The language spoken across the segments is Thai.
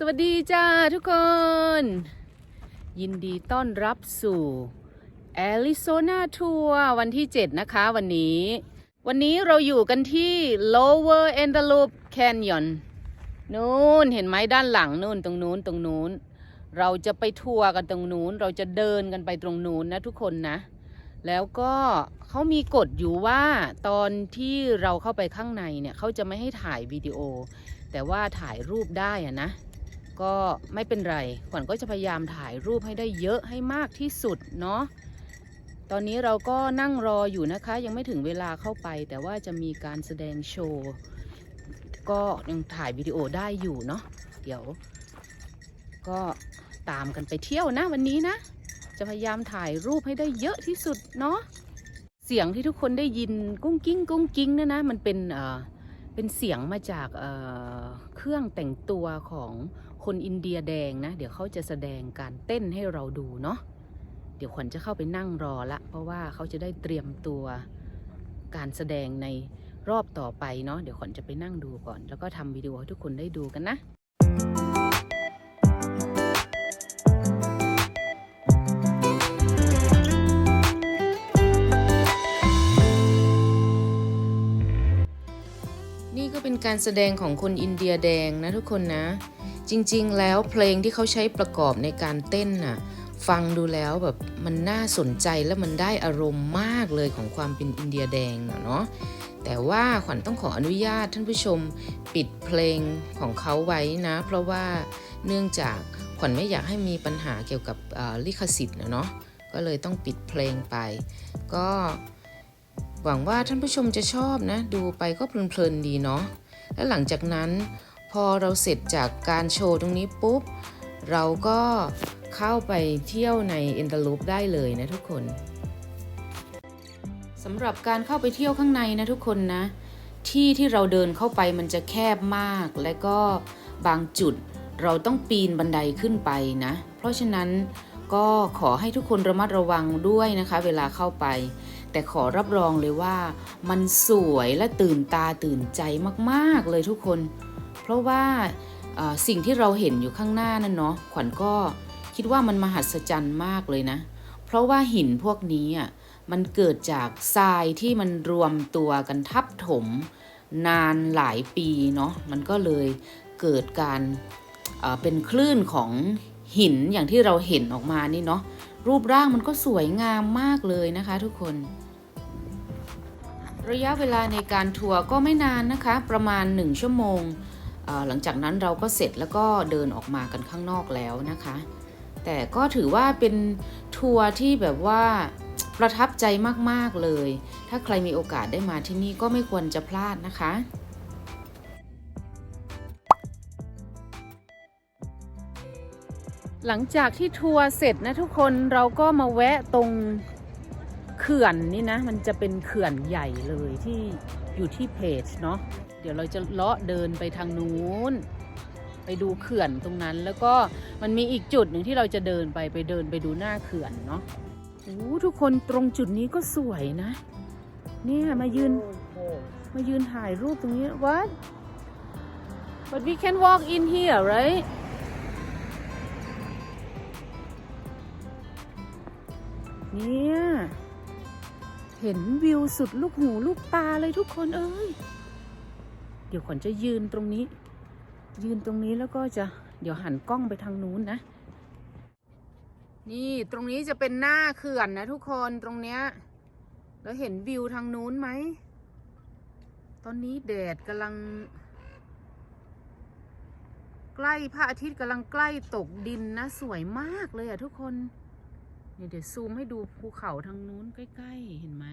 สวัสดีจ้าทุกคน ยินดีต้อนรับสู่แอริโซนาทัวร์วันที่ 7 นะคะวันนี้ วันนี้เราอยู่กันที่ Lower Antelope Canyon นู้นเห็นไหมด้านหลังนู่นตรงนู้นตรงนู้น เราจะไปทัวร์กันตรงนู้น เราจะเดินกันไปตรงนู้นนะทุกคนนะ แล้วก็เขามีกฎอยู่ว่าตอนที่เราเข้าไปข้างในเนี่ยเขาจะไม่ให้ถ่ายวิดีโอ แต่ว่าถ่ายรูปได้อะนะ ก็ไม่เป็นไร ขวัญก็จะพยายามถ่ายรูปให้ได้เยอะให้มากที่สุดเนาะ ตอนนี้เราก็นั่งรออยู่นะคะ ยังไม่ถึงเวลาเข้าไป แต่ว่าจะมีการแสดงโชว์ ก็ยังถ่ายวิดีโอได้อยู่เนาะ เดี๋ยว ก็ตามกันไปเที่ยวนะวันนี้นะ จะพยายามถ่ายรูปให้ได้เยอะที่สุดเนาะ เสียงที่ทุกคนได้ยินกุ้งกิ้งกุ้งกิ้งเนะนะ มันเป็น เอ่อ เป็นเสียงมาจาก เอ่อ เครื่องแต่งตัวของ คนอินเดียแดงนะ เดี๋ยวเขาจะแสดงการเต้นให้เราดูเนาะเดี๋ยวขวัญจะเข้าไปนั่งรอละ เพราะว่าเขาจะได้เตรียมตัวการแสดงในรอบต่อไปเนาะเดี๋ยวขวัญจะไปนั่งดูก่อน แล้วก็ทำวิดีโอให้ทุกคนได้ดูกันนะนี่ก็เป็นการแสดงของคนอินเดียแดงนะทุกคนนะ จริงๆ แล้วเพลงที่เขาใช้ประกอบในการเต้นน่ะฟังดูแล้วแบบมันน่าสนใจและมันได้อารมณ์มากเลยของความเป็นอินเดียแดงเนาะแต่ว่าขวัญต้องขออนุญาตท่านผู้ชมปิดเพลงของเขาไว้นะ เพราะว่าเนื่องจากขวัญไม่อยากให้มีปัญหาเกี่ยวกับลิขสิทธิ์นะเนาะก็เลยต้องปิดเพลงไป ก็หวังว่าท่านผู้ชมจะชอบนะ ดูไปก็เพลินๆดีเนาะและหลังจากนั้น พอเราเสร็จจากการโชว์ตรงนี้ปุ๊บ เราก็เข้าไปเที่ยวในเอ็นเตอร์ลูปได้เลยนะทุกคนสำหรับการเข้าไปเที่ยวข้างในนะทุกคนนะ ที่ที่เราเดินเข้าไปมันจะแคบมาก และก็บางจุดเราต้องปีนบันไดขึ้นไปนะ เพราะฉะนั้นก็ขอให้ทุกคนระมัดระวังด้วยนะคะ เวลาเข้าไป แต่ขอรับรองเลยว่ามันสวยและตื่นตาตื่นใจมาก ๆ เลยทุกคน ราะว่าสิ่งที่เราเห็นอยู่ข้างหน้านั่นเนาะขวัญก็คิดว่ามันมหัศจรรย์มากเลยนะ เพราะว่าหินพวกนี้อะมันเกิดจากทรายที่มันรวมตัวกันทับถม นานหลายปีเนาะมันก็เลยเกิดการเป็นคลื่นของหินอย่างที่เราเห็นออกมานี่เนาะรูปร่างมันก็สวยงามมากเลยนะคะทุกคน ระยะเวลาในการทัวร์ก็ไม่นานนะคะ ประมาณ 1 ชั่วโมง หลังจากนั้นเราก็เสร็จแล้วก็เดินออกมากันข้างนอกแล้วนะคะ แต่ก็ถือว่าเป็นทัวร์ที่แบบว่าประทับใจมากๆเลย ถ้าใครมีโอกาสได้มาที่นี่ก็ไม่ควรจะพลาดนะคะหลังจากที่ทัวร์เสร็จนะทุกคนเราก็มาแวะตรงเขื่อนนี่นะ มันจะเป็นเขื่อนใหญ่เลยที่อยู่ที่เพจเนาะ เดี๋ยวเราจะเลาะเดินไปทางนู้น ไปดูเขื่อนตรงนั้นแล้วก็มันมีอีกจุดหนึ่งที่เราจะเดินไปไปเดินไปดูหน้าเขื่อนเนาะโอ้ทุกคนตรงจุดนี้ก็สวยนะ เนี่ยมายืนมายืนถ่ายรูปตรงนี้ what but we can walk in here right เนี่ยเห็นวิวสุดลูกหูลูกตาเลยทุกคนเอ้ย เดี๋ยวขวัญจะยืนตรงนี้ ยืนตรงนี้แล้วก็จะเดี๋ยวหันกล้องไปทางนู้นนะ นี่ตรงนี้จะเป็นหน้าเขื่อนนะทุกคนตรงเนี้ยแล้วเห็นวิวทางนู้นไหม ตอนนี้แดดกำลัง ใกล้พระอาทิตย์กำลังใกล้ตกดินนะ สวยมากเลยอะทุกคนเนี่ยเดี๋ยวซูมให้ดูภูเขาทางนู้นใกล้ ๆ เห็นไหม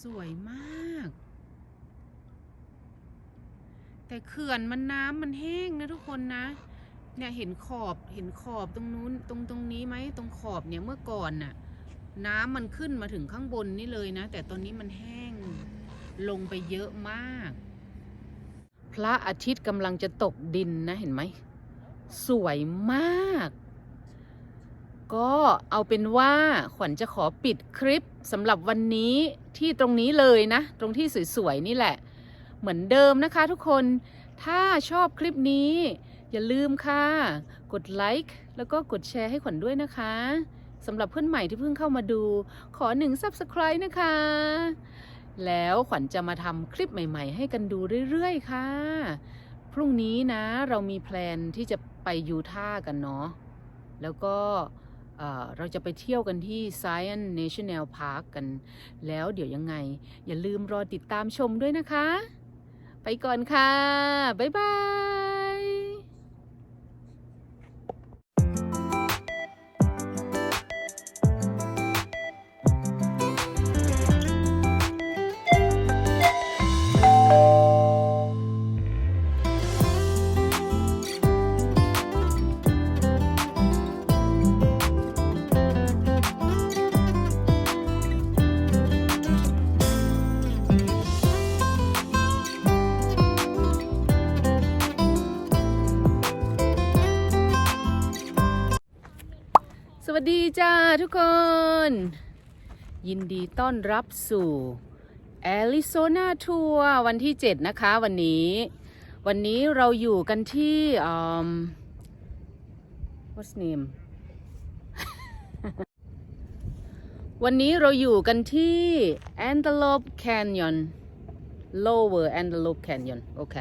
สวยมาก แต่เขื่อนมันน้ำมันแห้งนะทุกคนนะ เนี่ยเห็นขอบเห็นขอบตรงนู้นตรงตรงนี้ไหมตรงขอบเนี่ยเมื่อก่อนน่ะ น้ำมันขึ้นมาถึงข้างบนนี่เลยนะ แต่ตอนนี้มันแห้งลงไปเยอะมาก พระอาทิตย์กำลังจะตกดินนะเห็นไหม สวยมาก ก็เอาเป็นว่าขวัญจะขอปิดคลิปสำหรับวันนี้ที่ตรงนี้เลยนะ ตรงที่สวยๆนี่แหละ เหมือนเดิมนะคะทุกคน ถ้าชอบคลิปนี้ อย่าลืมค่ะ กดไลค์แล้วก็กดแชร์ให้ขวัญด้วยนะคะสำหรับเพื่อนใหม่ที่เพิ่งเข้ามาดู ขอหนึ่ง Subscribe นะคะ แล้วขวัญจะมาทำคลิปใหม่ๆ ให้กันดูเรื่อยๆ ค่ะ พรุ่งนี้นะเรามีแพลนที่จะไปยูทาห์กันเนาะ แล้วก็เอ่อเราจะไปเที่ยวกันที่ Zion National Park กัน แล้วเดี๋ยวยังไง อย่าลืมรอติดตามชมด้วยนะคะ ไปก่อนค่ะ บ๊ายบาย วัสดีจ้าทุกคน ยินดีต้อนรับสู่ Arizona Tour วันที่ 7 นะคะวันนี้ วันนี้เราอยู่กันที่อืม what's name วันนี้เราอยู่กันที่ Antelope Canyon Lower Antelope Canyon โอเค